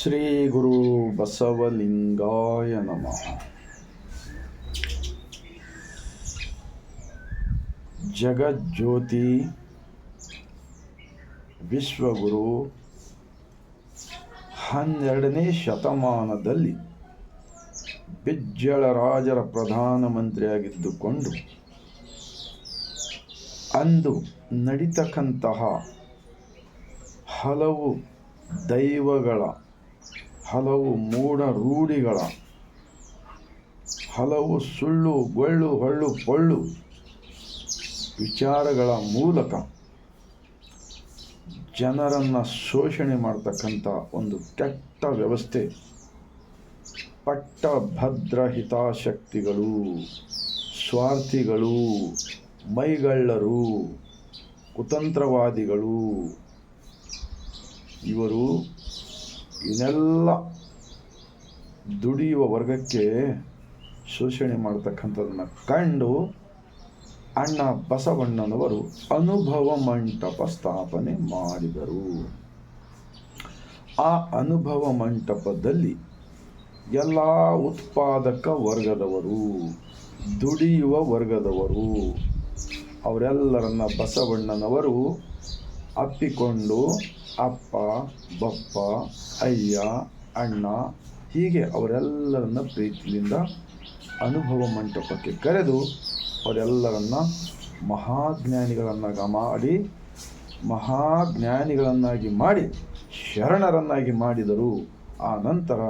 ಶ್ರೀ ಗುರು ಬಸವಲಿಂಗಾಯ ನಮಃ. ಜಗಜ್ಯೋತಿ ವಿಶ್ವಗುರು ಹನ್ನೆರಡನೇ ಶತಮಾನದಲ್ಲಿ ಬಿಜ್ಜಳ ರಾಜರ ಪ್ರಧಾನಮಂತ್ರಿಯಾಗಿದ್ದುಕೊಂಡು ಅಂದು ನಡೀತಕ್ಕಂತಹ ಹಲವು ದೈವಗಳ ಹಲವು ಮೂಢ ರೂಢಿಗಳ, ಹಲವು ಸುಳ್ಳು, ಗೊಳ್ಳು, ಹೊಳ್ಳು, ಪೊಳ್ಳು ವಿಚಾರಗಳ ಮೂಲಕ ಜನರನ್ನು ಶೋಷಣೆ ಮಾಡ್ತಕ್ಕಂಥ ಒಂದು ಕೆಟ್ಟ ವ್ಯವಸ್ಥೆ. ಪಟ್ಟಭದ್ರ ಹಿತಾಸಕ್ತಿಗಳು, ಸ್ವಾರ್ಥಿಗಳು, ಮೈಗಳ್ಳರು, ಕುತಂತ್ರವಾದಿಗಳು. ಇವರು ಇದನ್ನೆಲ್ಲ ದುಡಿಯುವ ವರ್ಗಕ್ಕೆ ಶೋಷಣೆ ಮಾಡ್ತಕ್ಕಂಥದನ್ನು ಕಂಡು ಅಣ್ಣ ಬಸವಣ್ಣನವರು ಅನುಭವ ಮಂಟಪ ಸ್ಥಾಪನೆ ಮಾಡಿದರು. ಆ ಅನುಭವ ಮಂಟಪದಲ್ಲಿ ಎಲ್ಲ ಉತ್ಪಾದಕ ವರ್ಗದವರು, ದುಡಿಯುವ ವರ್ಗದವರು, ಅವರೆಲ್ಲರನ್ನ ಬಸವಣ್ಣನವರು ಅಪ್ಪಿಕೊಂಡು ಅಪ್ಪ, ಬಪ್ಪ, ಅಯ್ಯ, ಅಣ್ಣ ಹೀಗೆ ಅವರೆಲ್ಲರನ್ನ ಪ್ರೀತಿಯಿಂದ ಅನುಭವ ಮಂಟಪಕ್ಕೆ ಕರೆದು ಅವರೆಲ್ಲರನ್ನ ಮಹಾಜ್ಞಾನಿಗಳನ್ನಾಗ ಮಾಡಿ, ಮಹಾಜ್ಞಾನಿಗಳನ್ನಾಗಿ ಮಾಡಿ, ಶರಣರನ್ನಾಗಿ ಮಾಡಿದರು. ಆ ನಂತರ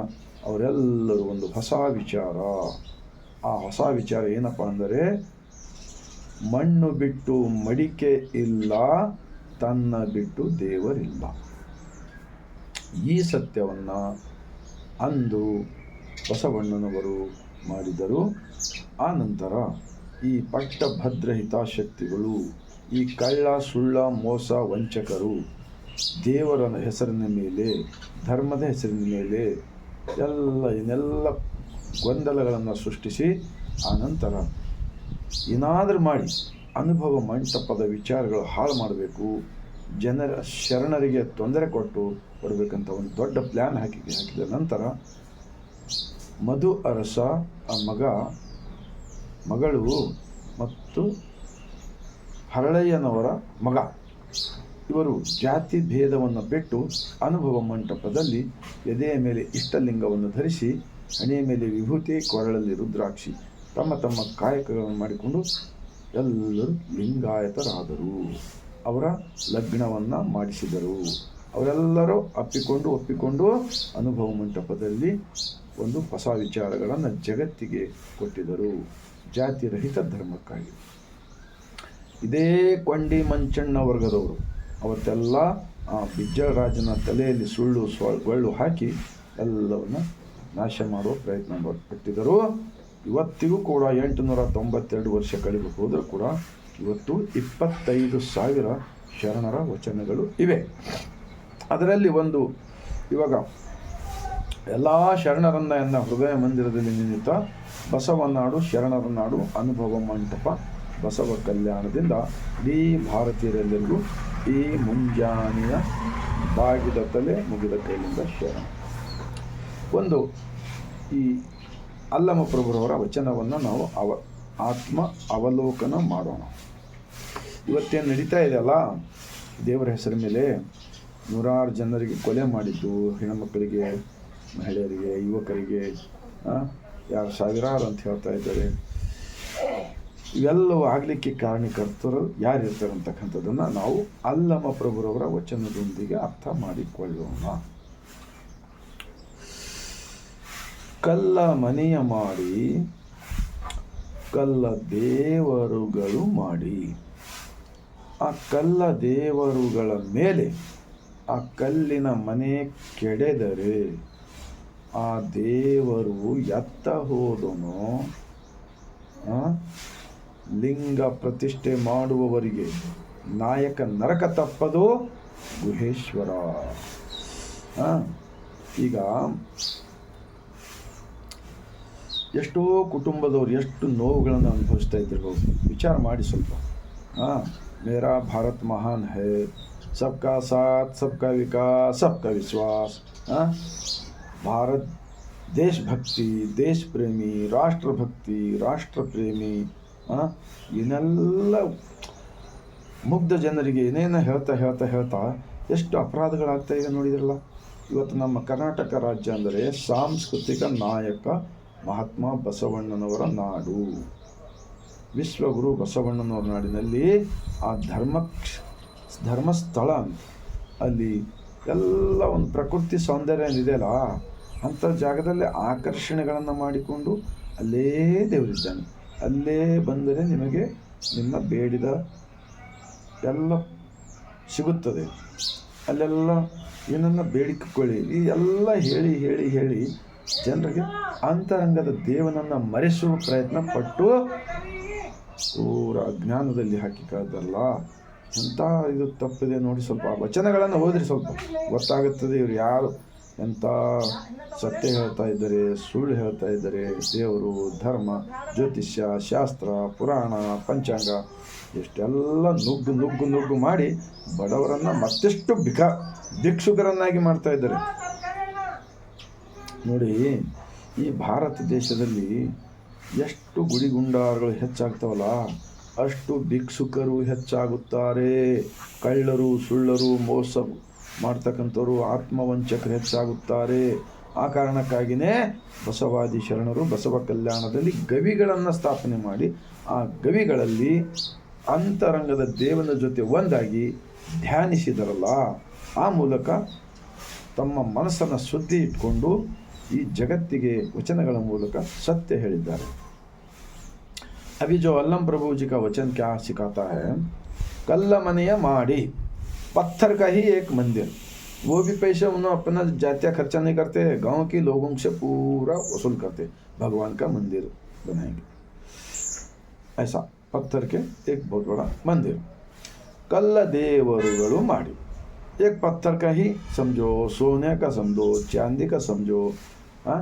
ಅವರೆಲ್ಲರೂ ಒಂದು ಹೊಸ ವಿಚಾರ. ಆ ಹೊಸ ವಿಚಾರ ಏನಪ್ಪ ಅಂದರೆ, ಮಣ್ಣು ಬಿಟ್ಟು ಮಡಿಕೆ ಇಲ್ಲ ತನ್ನ ಬಿಟ್ಟು ದೇವರಿಲ್ಲ. ಈ ಸತ್ಯವನ್ನು ಅಂದು ಬಸವಣ್ಣನವರು ಮಾಡಿದರು. ಆ ನಂತರ ಈ ಪಟ್ಟಭದ್ರ ಹಿತಾಶಕ್ತಿಗಳು ಈ ಕಳ್ಳ ಸುಳ್ಳ ಮೋಸ ವಂಚಕರು ದೇವರ ಹೆಸರಿನ ಮೇಲೆ, ಧರ್ಮದ ಹೆಸರಿನ ಮೇಲೆ ಎಲ್ಲ ಇನ್ನೆಲ್ಲ ಗೊಂದಲಗಳನ್ನು ಸೃಷ್ಟಿಸಿ ಆನಂತರ ನಂತರ ಏನಾದರೂ ಮಾಡಿ ಅನುಭವ ಮಂಟಪದ ವಿಚಾರಗಳು ಹಾಳು ಮಾಡಬೇಕು. ಜನರ ಶರಣರಿಗೆ ತೊಂದರೆ ಕೊಟ್ಟು ಕೊಡಬೇಕಂತ ಒಂದು ದೊಡ್ಡ ಪ್ಲ್ಯಾನ್ ಹಾಕಿ, ಹಾಕಿದ ನಂತರ ಮಧು ಅರಸ, ಆ ಮಗ, ಮಗಳು ಮತ್ತು ಹರಳಯ್ಯನವರ ಮಗ. ಇವರು ಜಾತಿ ಭೇದವನ್ನು ಬಿಟ್ಟು ಅನುಭವ ಮಂಟಪದಲ್ಲಿ ಎದೆಯ ಮೇಲೆ ಇಷ್ಟಲಿಂಗವನ್ನು ಧರಿಸಿ, ಹಣೆಯ ಮೇಲೆ ವಿಭೂತಿ, ಕೊರಳಲ್ಲಿ ರುದ್ರಾಕ್ಷಿ, ತಮ್ಮ ತಮ್ಮ ಕಾಯಕಗಳನ್ನು ಮಾಡಿಕೊಂಡು ಎಲ್ಲರೂ ಲಿಂಗಾಯತರಾದರು. ಅವರ ಲಗ್ನವನ್ನು ಮಾಡಿಸಿದರು. ಅವರೆಲ್ಲರೂ ಅಪ್ಪಿಕೊಂಡು ಒಪ್ಪಿಕೊಂಡು ಅನುಭವ ಮಂಟಪದಲ್ಲಿ ಒಂದು ಹೊಸ ವಿಚಾರಗಳನ್ನು ಜಗತ್ತಿಗೆ ಕೊಟ್ಟಿದ್ದರು. ಜಾತಿರಹಿತ ಧರ್ಮಕ್ಕಾಗಿ. ಇದೇ ಕೊಂಡಿ ಮಂಚಣ್ಣ ವರ್ಗದವರು. ಅವತ್ತೆಲ್ಲ ಆ ಬಿಜ್ಜಳರಾಜನ ತಲೆಯಲ್ಲಿ ಸುಳ್ಳು ಸ್ವಳ್ಳು ಹಾಕಿ ಎಲ್ಲವನ್ನು ನಾಶ ಮಾಡುವ ಪ್ರಯತ್ನ ಪಟ್ಟಿದ್ದರು. ಇವತ್ತಿಗೂ ಕೂಡ ಎಂಟುನೂರ ತೊಂಬತ್ತೆರಡು ವರ್ಷ ಕಳೆದು ಹೋದರೂ ಕೂಡ ಇವತ್ತು ಇಪ್ಪತ್ತೈದು ಸಾವಿರ ಶರಣರ ವಚನಗಳು ಇವೆ. ಅದರಲ್ಲಿ ಒಂದು, ಇವಾಗ ಎಲ್ಲ ಶರಣರನ್ನ ಎನ್ನ ಹೃದಯ ಮಂದಿರದಲ್ಲಿ ನಿಂತ ಬಸವನಾಡು ಶರಣರ ನಾಡು, ಅನುಭವ ಮಂಟಪ, ಬಸವ ಕಲ್ಯಾಣದಿಂದ ಇಡೀ ಭಾರತೀಯರೆಲ್ಲರಿಗೂ ಈ ಮುಂಜಾನೆಯ ಬಾಗಿದ ತಲೆ ಮುಗಿದ ಕೈಯಿಂದ ಶರಣ. ಒಂದು, ಈ ಅಲ್ಲಮ ಪ್ರಭುರವರ ವಚನವನ್ನು ನಾವು ಅವ, ಆತ್ಮ ಅವಲೋಕನ ಮಾಡೋಣ. ಇವತ್ತೇನು ನಡೀತಾ ಇದೆಯಲ್ಲ ದೇವರ ಹೆಸರ ಮೇಲೆ ನೂರಾರು ಜನರಿಗೆ ಕೊಲೆ ಮಾಡಿದ್ದು ಹೆಣ್ಮಕ್ಕಳಿಗೆ ಮಹಿಳೆಯರಿಗೆ, ಯುವಕರಿಗೆ ಯಾರು ಸಾವಿರಾರು ಅಂತ ಹೇಳ್ತಾ ಇದ್ದಾರೆ. ಇವೆಲ್ಲವೂ ಆಗಲಿಕ್ಕೆ ಕಾರಣಕರ್ತರು ಯಾರು ಅಂತಕ್ಕಂಥದ್ದನ್ನು ನಾವು ಅಲ್ಲಮ ಪ್ರಭುರವರ ವಚನದೊಂದಿಗೆ ಅರ್ಥ ಮಾಡಿಕೊಳ್ಳೋಣ. ಕಲ್ಲ ಮನೆಯ ಮಾಡಿ, ಕಲ್ಲ ದೇವರುಗಳು ಮಾಡಿ. ಆ ಕಲ್ಲ ದೇವರುಗಳ ಮೇಲೆ ಆ ಕಲ್ಲಿನ ಮನೆ ಕೆಡೆದರೆ, ಆ ದೇವರು ಎತ್ತ ಹೋದನು. ಲಿಂಗ ಪ್ರತಿಷ್ಠೆ ಮಾಡುವವರಿಗೆ ನಾಯಕ ನರಕ ತಪ್ಪದು ಗುಹೇಶ್ವರ. ಈಗ ಎಷ್ಟೋ ಕುಟುಂಬದವರು ಎಷ್ಟು ನೋವುಗಳನ್ನು ಅನುಭವಿಸ್ತಾ ಇದ್ದಿರ್ಬೋದು ವಿಚಾರ ಮಾಡಿ ಸ್ವಲ್ಪ. ಹಾಂ ಮೇರಾ ಭಾರತ್ ಮಹಾನ್ ಹೇ. ಸಬ್ಕಾ ಸಾಥ್, ಸಬ್ಕಾ ವಿಕಾಸ್, ಸಬ್ಕಾ ವಿಶ್ವಾಸ್. ಹಾಂ ಭಾರತ್ ದೇಶಭಕ್ತಿ ದೇಶಪ್ರೇಮಿ ರಾಷ್ಟ್ರಭಕ್ತಿ ರಾಷ್ಟ್ರಪ್ರೇಮಿ ಹಾಂ ಇನ್ನೆಲ್ಲ ಮುಗ್ಧ ಜನರಿಗೆ ಏನೇನು ಹೇಳ್ತಾ ಹೇಳ್ತಾ ಹೇಳ್ತಾ ಎಷ್ಟು ಅಪರಾಧಗಳಾಗ್ತಾ ಇದೆ ನೋಡಿದ್ರಲ್ಲ. ಇವತ್ತು ನಮ್ಮ ಕರ್ನಾಟಕ ರಾಜ್ಯ ಅಂದರೆ ಸಾಂಸ್ಕೃತಿಕ ನಾಯಕ ಮಹಾತ್ಮ ಬಸವಣ್ಣನವರ ನಾಡು. ವಿಶ್ವಗುರು ಬಸವಣ್ಣನವರ ನಾಡಿನಲ್ಲಿ ಆ ಧರ್ಮ ಧರ್ಮಸ್ಥಳ ಅಂತ. ಅಲ್ಲಿ ಎಲ್ಲ ಒಂದು ಪ್ರಕೃತಿ ಸೌಂದರ್ಯ ಏನಿದೆಯಲ್ಲ ಅಂಥ ಜಾಗದಲ್ಲಿ ಆಕರ್ಷಣೆಗಳನ್ನು ಮಾಡಿಕೊಂಡು ಅಲ್ಲೇ ದೇವರಿದ್ದಾನೆ. ಅಲ್ಲೇ ಬಂದರೆ ನಿಮಗೆ ನಿಮ್ಮ ಬೇಡಿದ ಎಲ್ಲ ಸಿಗುತ್ತದೆ. ಅಲ್ಲೆಲ್ಲ ಏನನ್ನ ಬೇಡಿಕೊಳ್ಳಿ ಈ ಎಲ್ಲ ಹೇಳಿ ಹೇಳಿ ಹೇಳಿ ಜನರಿಗೆ ಅಂತರಂಗದ ದೇವನನ್ನು ಮರೆಸುವ ಪ್ರಯತ್ನ ಪಟ್ಟು ಪೂರ ಅಜ್ಞಾನದಲ್ಲಿ ಹಾಕಿ ಕಳೆದಲ್ಲ. ಎಂಥ ಇದು ತಪ್ಪಿದೆ ನೋಡಿ ಸ್ವಲ್ಪ ವಚನಗಳನ್ನು ಓದಿರಿ ಸ್ವಲ್ಪ. ಗೊತ್ತಾಗುತ್ತದೆ ಇವ್ರು ಯಾರು? ಎಂಥ ಸತ್ಯ ಹೇಳ್ತಾ ಇದ್ದಾರೆ, ಸುಳ್ಳು ಹೇಳ್ತಾ ಇದ್ದಾರೆ, ದೇವರು, ಧರ್ಮ, ಜ್ಯೋತಿಷ್ಯ, ಶಾಸ್ತ್ರ, ಪುರಾಣ, ಪಂಚಾಂಗ ಇಷ್ಟೆಲ್ಲ ನುಗ್ಗು ನುಗ್ಗು ನುಗ್ಗು ಮಾಡಿ ಬಡವರನ್ನು ಮತ್ತೆಷ್ಟು ಬಿಕ ಭಿಕ್ಷುಕರನ್ನಾಗಿ ಮಾಡ್ತಾ ಇದ್ದಾರೆ. ನೋಡಿ, ಈ ಭಾರತ ದೇಶದಲ್ಲಿ ಎಷ್ಟು ಗುಡಿಗುಂಡಾರಗಳು ಹೆಚ್ಚಾಗ್ತಾವಲ್ಲ, ಅಷ್ಟು ಭಿಕ್ಷುಕರು ಹೆಚ್ಚಾಗುತ್ತಾರೆ. ಕಳ್ಳರು, ಸುಳ್ಳರು, ಮೋಸ ಮಾಡ್ತಕ್ಕಂಥವ್ರು ಆತ್ಮವಂಚಕರು ಹೆಚ್ಚಾಗುತ್ತಾರೆ. ಆ ಕಾರಣಕ್ಕಾಗಿಯೇ ಬಸವಾದಿ ಶರಣರು ಬಸವ ಕಲ್ಯಾಣದಲ್ಲಿ ಗವಿಗಳನ್ನು ಸ್ಥಾಪನೆ ಮಾಡಿ, ಆ ಗವಿಗಳಲ್ಲಿ ಅಂತರಂಗದ ದೇವನ ಜೊತೆ ಒಂದಾಗಿ ಧ್ಯಾನಿಸಿದರಲ್ಲ, ಆ ಮೂಲಕ ತಮ್ಮ ಮನಸ್ಸನ್ನು ಶುದ್ಧಿ ಇಟ್ಕೊಂಡು ಈ ಜಗತ್ತಿಗೆ सत्य ಮೂಲಕ अभी जो अल्लम प्रभु जी का वचन क्या सिखाता है कल्लमनिया माड़ी पत्थर का ही एक मंदिर वो भी पैसे उन्होंने अपना जातिया खर्चा नहीं करते है गाँव के लोगों से पूरा वसूल करते भगवान का मंदिर बनाएँगे ऐसा पत्थर के एक बहुत बड़ा मंदिर कल्ल देवरुगड़ू माड़ी एक पत्थर का ही समझो सोने का समझो चांदी का समझो हाँ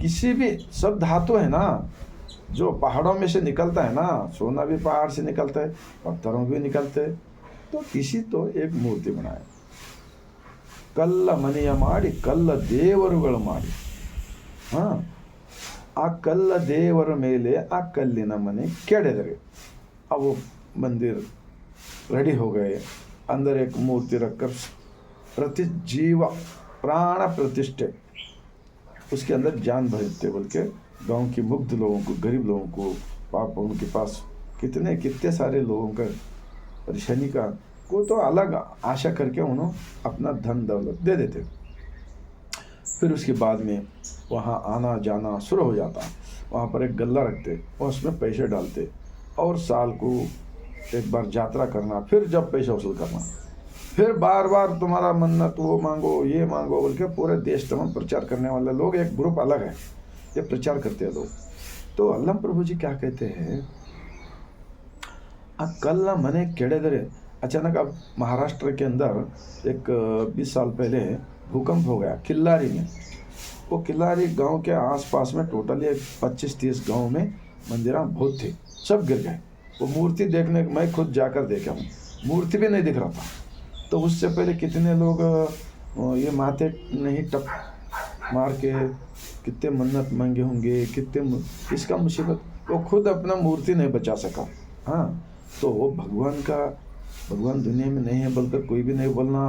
किसी भी सब धातु है ना जो पहाड़ों में से निकलता है ना सोना भी पहाड़ से निकलता है पत्थरों भी निकलते हैं तो किसी तो एक मूर्ति बनाए ಕಲ್ಲ ಮನೆಯ ಮಾಡಿ ಕಲ್ಲ ದೇವರುಗಳು ಮಾಡಿ ಹಾಂ ಆ ಕಲ್ಲ ದೇವರ ಮೇಲೆ ಆ ಕಲ್ಲಿನ ಮನೆ ಕೆಡೆದರೆ ಅವು मंदिर रेडी हो गए अंदर एक मूर्ति रखकर प्रति जीव प्राण प्रतिष्ठे उसके अंदर जान भरते बोल के गाँव के मुग्ध लोगों को, गरीब लोगों को, पाप उनके पास कितने कितने सारे लोगों का परेशानी का को तो अलग आशा करके उन्होंने अपना धन दौलत दे देते फिर उसके बाद में वहाँ आना जाना शुरू हो जाता। वहाँ पर एक गल्ला रखते और उसमें पैसे डालते और साल को एक बार यात्रा करना, फिर जब पैसा वसूल करना। फिर बार बार तुम्हारा मन्नत, वो मांगो, ये मांगो बोल के पूरे देश तमाम प्रचार करने वाले लोग, एक ग्रुप अलग है, ये प्रचार करते हैं लोग। तो अल्लाह प्रभु जी क्या कहते हैं? कल ना मने केड़ेदरे अचानक अब महाराष्ट्र के अंदर, एक, बीस साल पहले भूकंप हो गया, किल्लारी में। वो किल्लारी गाँव के आसपास में, टोटली एक पच्चीस, तीस गाँव में मंदिर बहुत थे, सब गिर गए। वो मूर्ति देखने, मैं खुद जाकर देखा हूँ। मूर्ति भी नहीं दिख रहा था। तो उससे पहले कितने लोग ये माथे नहीं टप मार के कितने मन्नत मांगे होंगे, कितने इसका मुसीबत, वो खुद अपना मूर्ति नहीं बचा सका। हाँ तो वो भगवान का, भगवान दुनिया में नहीं है बोलकर कोई भी नहीं बोलना।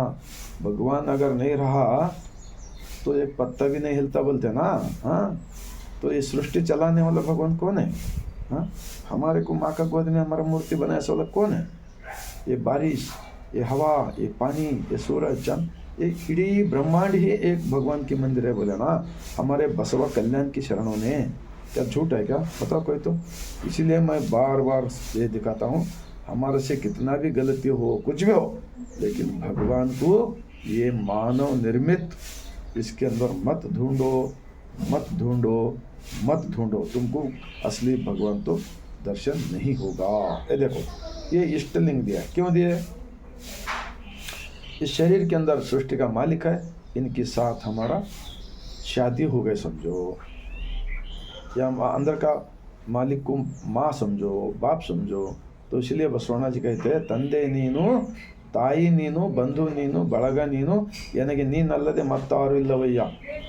भगवान अगर नहीं रहा तो एक पत्ता भी नहीं हिलता बोलते ना। हाँ तो ये सृष्टि चलाने वाला भगवान कौन है? हाँ हमारे को माँ का गोद में हमारा मूर्ति बनाया वाला कौन है? ये बारिश ये हवा, ये पानी, ये सूरज, चंद, ये इडी ब्रह्मांड ही एक भगवान की मंदिर है बोले ना। हमारे बसवा कल्याण की शरणों ने। क्या झूठ है क्या? बताओ कोई तो। इसीलिए मैं बार बार ये दिखाता हूँ, हमारे से कितना भी गलती हो, कुछ भी हो, लेकिन भगवान को ये मानव निर्मित, इसके अंदर मत ढूंढो मत ढूंढो मत ढूंढो। तुमको असली भगवान तो दर्शन नहीं होगा। ये देखो, ये इष्टलिंग दिया क्यों दिए इस शरीर के अंदर सृष्टि का मालिक है, इनके साथ हमारा शादी हो गए समझो। या अंदर का ಮಾಲಿಕ್ ಕು ಮಾ ಸಂಜೋ ಬಾಪ್ ಸಂಜೋ ತೋ ಇಸಿಲಿಯೇ ಬಸವಣ್ಣಾಜಿ ಕೈತೆ ತಂದೆ ನೀನು ತಾಯಿ ನೀನು ಬಂಧು ನೀನು ಬಳಗ ನೀನು ನನಗೆ ನೀನಲ್ಲದೆ ಮತ್ತಾರು ಇಲ್ಲವಯ್ಯ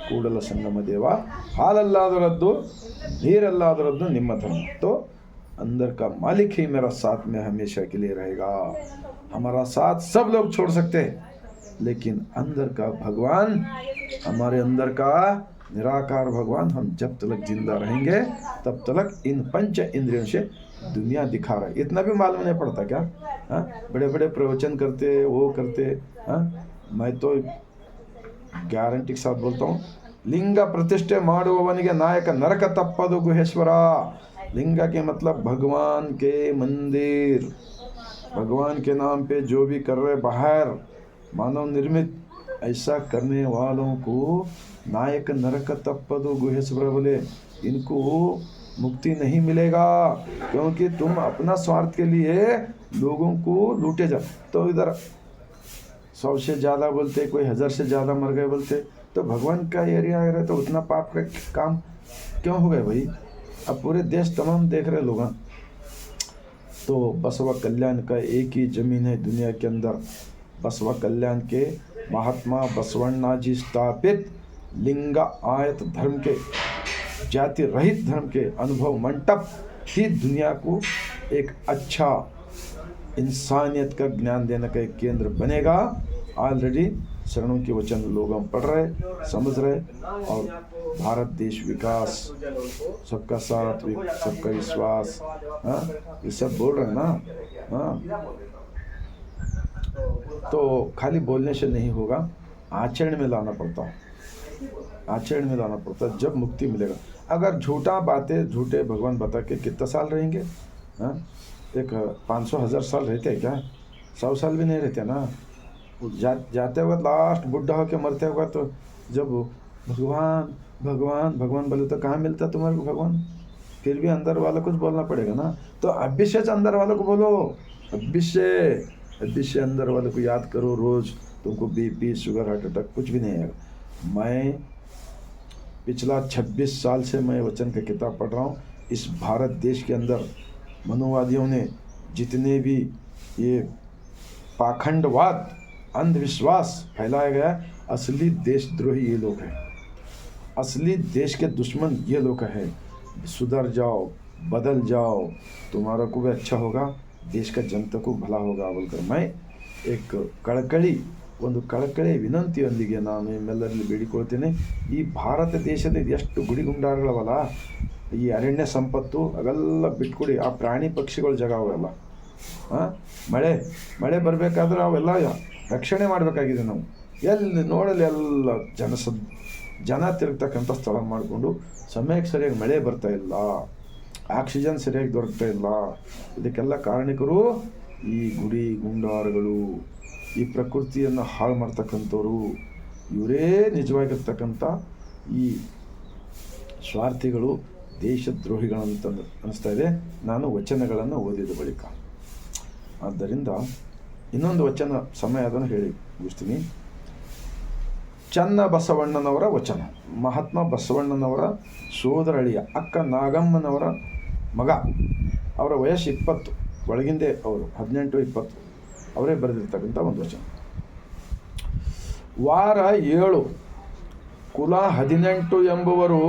ಕೂಡಲ ಸಂಗಮ ದೇವ ಹಾಲಲ್ಲಾದರದ್ದು ನೀರಲ್ಲಾದರದ್ದು ನಿಮ್ಮ ಧರ್ಮ ತೋ अंदर का मालिक ही मेरा साथ में हमेशा के लिए रहेगा हमारा साथ सब लोग छोड़ सकते हैं लेकिन अंदर का भगवान हमारे अंदर का निराकार भगवान हम जब तक जिंदा रहेंगे तब तक इन पंच इंद्रियों से दुनिया दिखा रहा है इतना भी मालूम नहीं पड़ता क्या हाँ बड़े बड़े प्रवचन करते वो करते हाँ मैं तो ಗ್ಯಾರಂಟಿ के साथ बोलता हूँ लिंग प्रतिष्ठे ಮಾಡುವವನಿಗೆ ನಾಯಕ ನರಕ ತಪ್ಪದು ಗುಹೇಶ್ವರ लिंग के मतलब भगवान के मंदिर। भगवान के नाम पे जो भी कर रहे बाहर, मानव निर्मित, ऐसा करने वालों को नायक नरक तप्पदु गुहेश्वर बोले, इनको मुक्ति नहीं मिलेगा, क्योंकि तुम अपना स्वार्थ के लिए लोगों को लूटे जा तो इधर सौ से ज़्यादा बोलते, कोई हज़ार से ज़्यादा मर गए बोलते तो भगवान का एरिया आ रहा है तो उतना पाप का काम क्यों हो गए भाई? अब पूरे देश तमाम देख रहे लोग हाँ। तो बसवा कल्याण का एक ही ज़मीन है दुनिया के अंदर बसवा कल्याण के महात्मा बसवण्णा जी स्थापित लिंग आयत धर्म के, जाति रहित धर्म के अनुभव मंडप ही दुनिया को एक अच्छा इंसानियत का ज्ञान देने का एक केंद्र बनेगा ऑलरेडी शरणों के वचन लोग हम पढ़ रहे, समझ रहे और भारत देश विकास, सबका साथ सबका विश्वास हाँ ये सब बोल रहे हैं ना हाँ। तो खाली बोलने से नहीं होगा, आचरण में लाना पड़ता है, आचरण में लाना पड़ता है, जब मुक्ति मिलेगा। अगर झूठा बातें, झूठे भगवान बता के कितना साल रहेंगे हाँ एक पाँच सौ हज़ार साल रहते हैं क्या? सौ साल भी नहीं रहते ना? जा, जाते वक्त लास्ट बुढ़ा होके मरते वक्त तो जब भगवान भगवान भगवान बोले तो कहाँ मिलता तुम्हारे को भगवान? फिर भी अंदर वाला कुछ बोलना पड़ेगा ना? तो अभिषेक अंदर वालों को बोलो। अभी से अभी से अंदर वालों को याद करो, रोज़ तुमको बीपी शुगर हार्ट अटैक कुछ भी नहीं आएगा। मैं पिछला 26 साल से मैं वचन का किताब पढ़ रहा हूँ। इस भारत देश के अंदर मनोवादियों ने जितने भी ये पाखंडवाद अंधविश्वास फैलाया गया है, असली देशद्रोही ये लोग हैं असली देश के दुश्मन ये लोग हैं सुधर जाओ बदल जाओ तुम्हारा को भी अच्छा होगा देश का जनता को भला होगा बोलकर मैं एक ಕಳಕಳಿ ಒಂದು ಕಳಕಳಿ ವಿನಂತಿಯೊಂದಿಗೆ ನಾನು ನಿಮ್ಮೆಲ್ಲರಲ್ಲಿ ಬೇಡಿಕೊಳ್ತೇನೆ ಈ ಭಾರತ ದೇಶದಲ್ಲಿ ಎಷ್ಟು ಗುಡಿಗುಂಡಾರಗಳವಲ್ಲ ಈ ಅರಣ್ಯ ಸಂಪತ್ತು ಅವೆಲ್ಲ ಬಿಟ್ಕೊಡಿ ಆ ಪ್ರಾಣಿ ಪಕ್ಷಿಗಳ ಜಾಗ ಅವೆಲ್ಲ ಹಾಂ ಮಳೆ ಮಳೆ ಬರಬೇಕಾದ್ರೆ ಅವೆಲ್ಲ ರಕ್ಷಣೆ ಮಾಡಬೇಕಾಗಿದೆ ನಾವು. ಎಲ್ಲಿ ನೋಡಲಿ ಎಲ್ಲ ಜನಸದ್ ಜನ ತಿರುಗ್ತಕ್ಕಂಥ ಸ್ಥಳ ಮಾಡಿಕೊಂಡು ಸಮಯಕ್ಕೆ ಸರಿಯಾಗಿ ಮಳೆ ಬರ್ತಾ ಇಲ್ಲ, ಆಕ್ಸಿಜನ್ ಸರಿಯಾಗಿ ದೊರಕ್ತಾ ಇಲ್ಲ. ಇದಕ್ಕೆಲ್ಲ ಕಾರಣಿಕರು ಈ ಗುಡಿ ಗುಂಡಾರಗಳು, ಈ ಪ್ರಕೃತಿಯನ್ನು ಹಾಳು ಮಾಡ್ತಕ್ಕಂಥವ್ರು. ಇವರೇ ನಿಜವಾಗಿರ್ತಕ್ಕಂಥ ಈ ಸ್ವಾರ್ಥಿಗಳು ದೇಶದ್ರೋಹಿಗಳಂತ ಅನಿಸ್ತಾ ಇದೆ. ನಾನು ವಚನಗಳನ್ನು ಓದಿದ ಬಳಿಕ. ಆದ್ದರಿಂದ ಇನ್ನೊಂದು ವಚನ, ಸಮಯ ಅದನ್ನು ಹೇಳಿ ಮುಗಿಸ್ತೀನಿ. ಚನ್ನ ಬಸವಣ್ಣನವರ ವಚನ, ಮಹಾತ್ಮ ಬಸವಣ್ಣನವರ ಸೋದರಳಿಯ ಅಕ್ಕ ನಾಗಮ್ಮನವರ ಮಗ. ಅವರ ವಯಸ್ಸು ಇಪ್ಪತ್ತು, ಒಳಗಿಂದೇ ಅವರು ಹದಿನೆಂಟು, ಇಪ್ಪತ್ತು. ಅವರೇ ಬರೆದಿರ್ತಕ್ಕಂಥ ಒಂದು ವಚನ. ವಾರ ಏಳು, ಕುಲ ಹದಿನೆಂಟು ಎಂಬುವರು,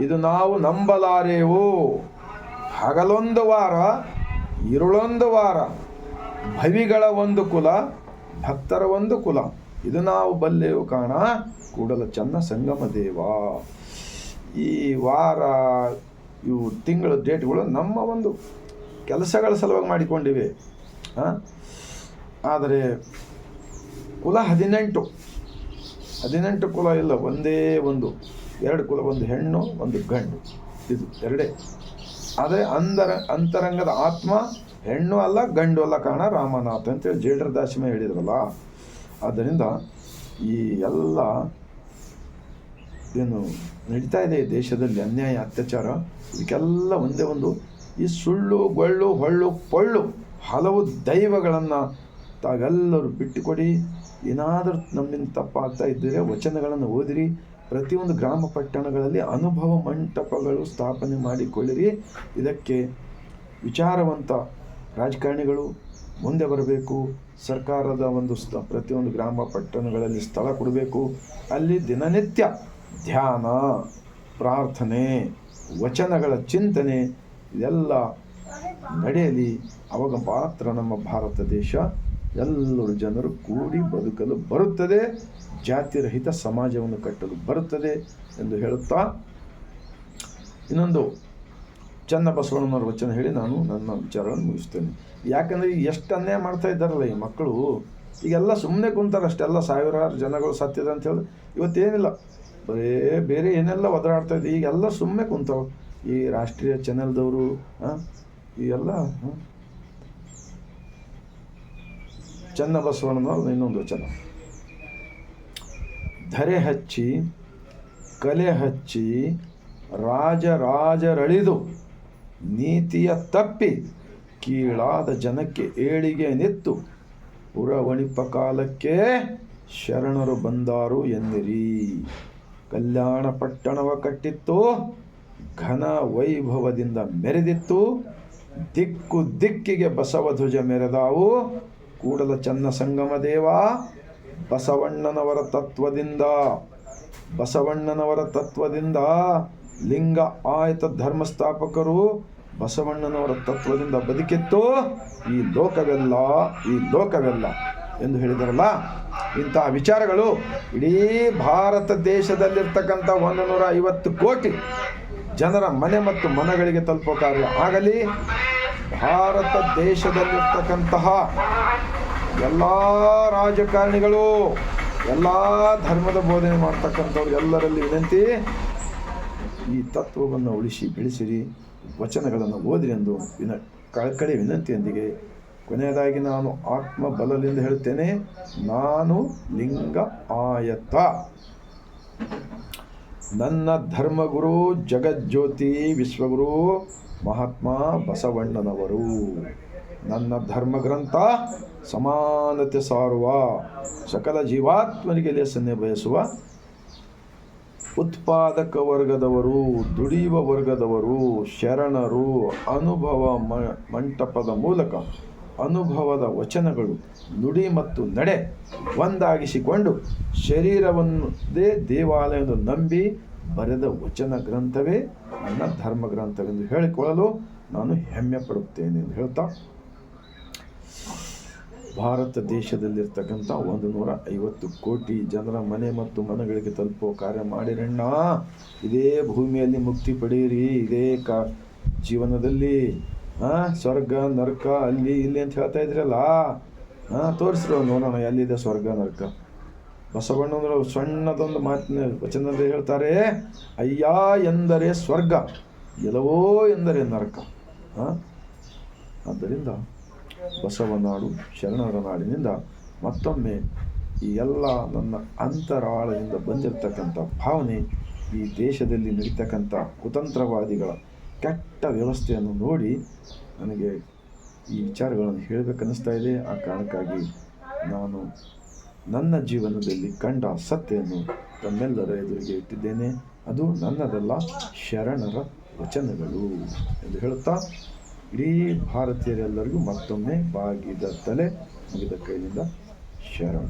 ಇದು ನಾವು ನಂಬಲಾರೆವು. ಹಗಲೊಂದು ವಾರ ഇരുಳೊಂದು ವಾರ, ಭವಿಗಳ ಒಂದು ಕುಲ, ಭಕ್ತರ ಒಂದು ಕುಲ. ಇದು ನಾವು ಬಲ್ಲೆವು ಕಾಣ, ಕೂಡಲ ಚನ್ನ ಸಂಗಮ ದೇವ. ಈ ವಾರ, ಇವು ತಿಂಗಳ ಡೇಟ್ಗಳು ನಮ್ಮ ಒಂದು ಕೆಲಸಗಳ ಸಲುವಾಗಿ ಮಾಡಿಕೊಂಡಿವೆ? ಆದರೆ ಕುಲ ಹದಿನೆಂಟು. ಹದಿನೆಂಟು ಕುಲ ಇಲ್ಲ, ಒಂದೇ ಒಂದು. ಎರಡು ಕುಲ, ಒಂದು ಹೆಣ್ಣು, ಒಂದು ಗಂಡು. ಇದು ಎರಡೇ. ಆದರೆ ಅಂದರ, ಅಂತರಂಗದ ಆತ್ಮ, ಹೆಣ್ಣು ಅಲ್ಲ, ಗಂಡು ಅಲ್ಲ ಕಾರಣ ರಾಮನಾಥ ಅಂತೇಳಿ ಜೇಡರ ದಾಶಮ ಹೇಳಿದ್ರಲ್ಲ. ಆದ್ದರಿಂದ ಈ ಎಲ್ಲ ಏನು ನಡೀತಾ ಇದೆ ದೇಶದಲ್ಲಿ ಅನ್ಯಾಯ, ಅತ್ಯಾಚಾರ, ಇದಕ್ಕೆಲ್ಲ ಒಂದೇ ಒಂದು ಈ ಸುಳ್ಳು, ಗೊಳ್ಳು, ಹೊಳ್ಳು, ಪೊಳ್ಳು ಹಲವು ದೈವಗಳನ್ನು ತಾವೆಲ್ಲರೂ ಬಿಟ್ಟುಕೊಡಿ. ಏನಾದರೂ ನಮ್ಮಿಂದ ತಪ್ಪಾಗ್ತಾ ಇದ್ದರೆ ವಚನಗಳನ್ನು ಓದಿರಿ. ಪ್ರತಿಯೊಂದು ಗ್ರಾಮ ಪಟ್ಟಣಗಳಲ್ಲಿ ಅನುಭವ ಮಂಟಪಗಳು ಸ್ಥಾಪನೆ ಮಾಡಿಕೊಳ್ಳಿರಿ. ಇದಕ್ಕೆ ವಿಚಾರವಂತ ರಾಜಕಾರಣಿಗಳು ಮುಂದೆ ಬರಬೇಕು. ಸರ್ಕಾರದ ಒಂದು ಸ್ಥ, ಪ್ರತಿಯೊಂದು ಗ್ರಾಮ ಪಟ್ಟಣಗಳಲ್ಲಿ ಸ್ಥಳ ಕೊಡಬೇಕು. ಅಲ್ಲಿ ದಿನನಿತ್ಯ ಧ್ಯಾನ, ಪ್ರಾರ್ಥನೆ, ವಚನಗಳ ಚಿಂತನೆ, ಇದೆಲ್ಲ ನಡೆಯಲಿ. ಅವಾಗ ಮಾತ್ರ ನಮ್ಮ ಭಾರತ ದೇಶ ಎಲ್ಲರೂ ಜನರು ಕೂಡಿ ಬದುಕಲು ಬರುತ್ತದೆ, ಜಾತಿರಹಿತ ಸಮಾಜವನ್ನು ಕಟ್ಟಲು ಬರುತ್ತದೆ ಎಂದು ಹೇಳುತ್ತಾ, ಇನ್ನೊಂದು ಚನ್ನಬಸವಣ್ಣನವರ ವಚನ ಹೇಳಿ ನಾನು ನನ್ನ ವಿಚಾರಗಳನ್ನು ಮುಗಿಸ್ತೇನೆ. ಯಾಕಂದರೆ ಎಷ್ಟು ಅನ್ಯಾಯ ಮಾಡ್ತಾ ಇದ್ದಾರಲ್ಲ ಈ ಮಕ್ಕಳು, ಈಗೆಲ್ಲ ಸುಮ್ಮನೆ ಕುಂತಾರೆ ಅಷ್ಟೆಲ್ಲ ಸಾವಿರಾರು ಜನಗಳು ಸತ್ಯದ ಅಂತ ಇವತ್ತೇನಿಲ್ಲ, ಬರೇ ಬೇರೆ ಏನೆಲ್ಲ ಒದರಾಡ್ತಾ ಇದೆ, ಈಗೆಲ್ಲ ಸುಮ್ಮನೆ ಕುಂತಾವೆ. ಈ ರಾಷ್ಟ್ರೀಯ ಚಾನೆಲ್ದವರು ಈಗೆಲ್ಲ ಹಾಂ ಚನ್ನಬಸವಣ್ಣನವ್ರ ಇನ್ನೊಂದು ವಚನ. ಧರೆ ಹಚ್ಚಿ, ಕಲೆ ಹಚ್ಚಿ ರಾಜರಾಜರಳಿದು ನೀತಿಯ ತಪ್ಪಿ, ಕೀಳಾದ ಜನಕ್ಕೆ ಏಳಿಗೆ ನಿತ್ತು, ಪುರವಣಿಪ ಕಾಲಕ್ಕೆ ಶರಣರು ಬಂದಾರು ಎಂದಿರಿ. ಕಲ್ಯಾಣ ಪಟ್ಟಣವ ಕಟ್ಟಿತ್ತು, ಘನ ವೈಭವದಿಂದ ಮೆರೆದಿತ್ತು, ದಿಕ್ಕು ದಿಕ್ಕಿಗೆ ಬಸವಧ್ವಜ ಮೆರೆದಾವು ಕೂಡಲ ಚನ್ನ ಸಂಗಮ ದೇವ, ಬಸವಣ್ಣನವರ ತತ್ವದಿಂದ ಬಸವಣ್ಣನವರ ತತ್ವದಿಂದ ಲಿಂಗ ಆಯತ ಧರ್ಮಸ್ಥಾಪಕರು ಬಸವಣ್ಣನವರ ತತ್ವದಿಂದ ಬದುಕಿತ್ತು. ಈ ಲೋಕವೆಲ್ಲ ಈ ಲೋಕವೆಲ್ಲ ಎಂದು ಹೇಳಿದರಲ್ಲ ಇಂತಹ ವಿಚಾರಗಳು ಇಡೀ ಭಾರತ ದೇಶದಲ್ಲಿರ್ತಕ್ಕಂಥ ಒಂದು ನೂರ ಐವತ್ತು ಕೋಟಿ ಜನರ ಮನೆ ಮತ್ತು ಮನಗಳಿಗೆ ತಲುಪೋ ಕಾರ್ಯ ಆಗಲಿ, ಭಾರತ ದೇಶದಲ್ಲಿರ್ತಕ್ಕಂತಹ ಎಲ್ಲ ರಾಜಕಾರಣಿಗಳು, ಎಲ್ಲ ಧರ್ಮದ ಬೋಧನೆ ಮಾಡ್ತಕ್ಕಂಥವ್ರು ಎಲ್ಲರಲ್ಲಿ ವಿನಂತಿ, ಈ ತತ್ವವನ್ನು ಉಳಿಸಿ, ಬೆಳೆಸಿರಿ, ವಚನಗಳನ್ನು ಓದಿರಿ ಎಂದು ವಿನ ಕಳಕಳಿ ವಿನಂತಿಯೊಂದಿಗೆ ಕೊನೆಯದಾಗಿ ನಾನು ಆತ್ಮ ಬಲದಿಂದ ಹೇಳುತ್ತೇನೆ, ನಾನು ಲಿಂಗ ಆಯತ. ನನ್ನ ಧರ್ಮಗುರು ಜಗಜ್ಯೋತಿ ವಿಶ್ವಗುರು ಮಹಾತ್ಮ ಬಸವಣ್ಣನವರು. ನನ್ನ ಧರ್ಮಗ್ರಂಥ ಸಮಾನತೆ ಸಾರುವ ಸಕಲ ಜೀವಾತ್ಮನಿಗೆ ಲೇಸನ್ನೇ ಬಯಸುವ ಉತ್ಪಾದಕ ವರ್ಗದವರು, ದುಡಿಯುವ ವರ್ಗದವರು, ಶರಣರು, ಅನುಭವ ಮಂಟಪದ ಮೂಲಕ ಅನುಭವದ ವಚನಗಳು ನುಡಿ ಮತ್ತು ನಡೆ ಒಂದಾಗಿಸಿಕೊಂಡು ಶರೀರವನ್ನೇ ದೇವಾಲಯದ ನಂಬಿ ಬರೆದ ವಚನ ಗ್ರಂಥವೇ ನನ್ನ ಧರ್ಮ ಗ್ರಂಥವೆಂದು ಹೇಳಿಕೊಳ್ಳಲು ನಾನು ಹೆಮ್ಮೆ ಪಡುತ್ತೇನೆ ಎಂದು ಹೇಳ್ತಾ ಭಾರತ ದೇಶದಲ್ಲಿರ್ತಕ್ಕಂಥ ಒಂದು ನೂರ ಐವತ್ತು ಕೋಟಿ ಜನರ ಮನೆ ಮತ್ತು ಮನಗಳಿಗೆ ತಲುಪುವ ಕಾರ್ಯ ಮಾಡಿರಣ್ಣ. ಇದೇ ಭೂಮಿಯಲ್ಲಿ ಮುಕ್ತಿ ಪಡೆಯಿರಿ. ಇದೇ ಕಾ ಜೀವನದಲ್ಲಿ ಸ್ವರ್ಗ, ನರಕ, ಅಲ್ಲಿ ಇಲ್ಲಿ ಅಂತ ಹೇಳ್ತಾ ಇದ್ರಲ್ಲ? ಹಾಂ ತೋರಿಸ್ರು ನೋಡೋಣ, ಎಲ್ಲಿದೆ ಸ್ವರ್ಗ, ನರಕ? ಬಸವಣ್ಣಂದ್ರೆ ಸಣ್ಣದೊಂದು ಮಾತಿನ ವಚನದಲ್ಲಿ ಹೇಳ್ತಾರೆ, ಅಯ್ಯ ಎಂದರೆ ಸ್ವರ್ಗ, ಎಲ್ಲವೋ ಎಂದರೆ ನರಕ. ಹಾಂ ಆದ್ದರಿಂದ ಬಸವನಾಡು ಶರಣರ ನಾಡಿನಿಂದ ಮತ್ತೊಮ್ಮೆ ಈ ಎಲ್ಲ ನನ್ನ ಅಂತರಾಳದಿಂದ ಬಂದಿರತಕ್ಕಂಥ ಭಾವನೆ ಈ ದೇಶದಲ್ಲಿ ನಡೀತಕ್ಕಂಥ ಕುತಂತ್ರವಾದಿಗಳ ಕೆಟ್ಟ ವ್ಯವಸ್ಥೆಯನ್ನು ನೋಡಿ ನನಗೆ ಈ ವಿಚಾರಗಳನ್ನು ಹೇಳಬೇಕನ್ನಿಸ್ತಾ ಇದೆ. ಆ ಕಾರಣಕ್ಕಾಗಿ ನಾನು ನನ್ನ ಜೀವನದಲ್ಲಿ ಕಂಡ ಸತ್ಯವನ್ನು ತಮ್ಮೆಲ್ಲರ ಎದುರಿಗೆ ಇಟ್ಟಿದ್ದೇನೆ. ಅದು ನನ್ನದಲ್ಲ ಶರಣರ ವಚನಗಳು ಎಂದು ಹೇಳುತ್ತಾ ಇಡೀ ಭಾರತೀಯರೆಲ್ಲರಿಗೂ ಮತ್ತೊಮ್ಮೆ ಬಾಗಿದ ತಲೆ ಮುಗಿದ ಕೈಯಿಂದ ಶರಣ.